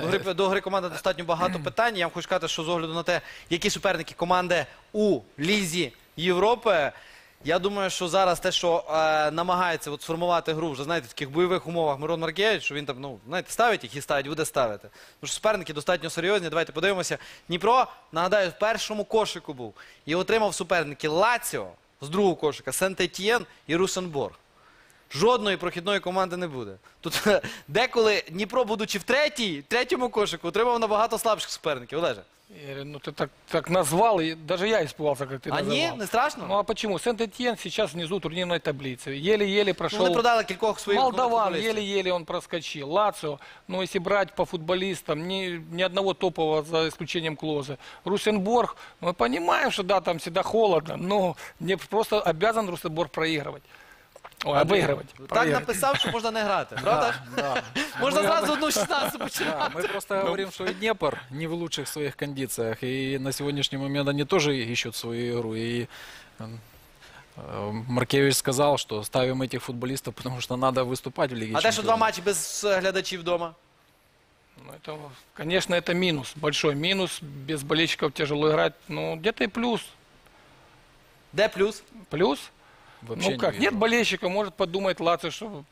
До гри, до гри команди достатньо багато питань. Я вам хочу сказати, що з огляду на те, які суперники команди у Лізі Європи. Я думаю, що зараз те, що е, намагається от сформувати гру вже знаєте, в таких бойових умовах Мирон Маркевич, що він там, ну, знаєте, ставить їх і ставить, буде ставити. Тому що суперники достатньо серйозні. Давайте подивимося. Дніпро, нагадаю, в першому кошику був і отримав суперники Лаціо з другого кошика, Сент-Етьєн і Русенборг Жодної прохідної команди не буде. Тут деколи Дніпро, будучи в третій, третьому кошику, отримав набагато слабших суперників. Олеже. Игорь, ну ты так, так назвал, и даже я испугался, как ты А называл. ні, не страшно? Ну а почему? Сент-Этьен сейчас внизу турнирной таблицы. Еле-еле Ну, прошел. вони продали кількох своїх Молдаван, футболістів. еле-еле он проскочил. Лацио, ну если брать по футболистам, ни, ни одного топового за исключением Клоза. Русенборг, мы понимаем, что да, там всегда холодно, но не просто обязан Русенборг проигрывать. Ой, обыгрывать. Так Проигрывать. написав, що можна не грати, правда? ж? Да. Можна зразу одну 16 починати. Да, мы просто говорим, что и Днепр не в лучших своих кондициях. И на сегодняшний момент они тоже ищут свою игру. И э, Маркевич сказал, что ставим этих футболистов, потому что надо выступать в Лиге А те, що два Чемпионов. матчі без е, глядачів вдома. Ну, это, конечно, это минус, большой минус. Без болельщиков тяжело играть. Ну, где-то и плюс. Де плюс? Плюс? Вообще ну как, вижу. нет болельщика, может подумать Лаци, что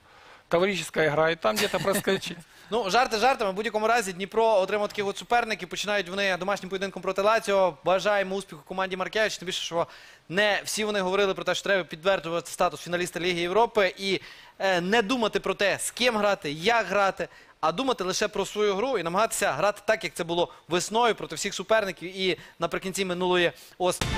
товарищеская игра, и там где-то проскочить. Ну, жарти жартами. В будь-якому разі Дніпро отримав таких от суперників. Починають вони домашнім поєдинком проти Лаціо. Бажаємо успіху команді Маркевич. Тим більше, що не всі вони говорили про те, що треба підтверджувати статус фіналіста Ліги Європи і е, не думати про те, з ким грати, як грати, а думати лише про свою гру і намагатися грати так, як це було весною проти всіх суперників і наприкінці минулої осені.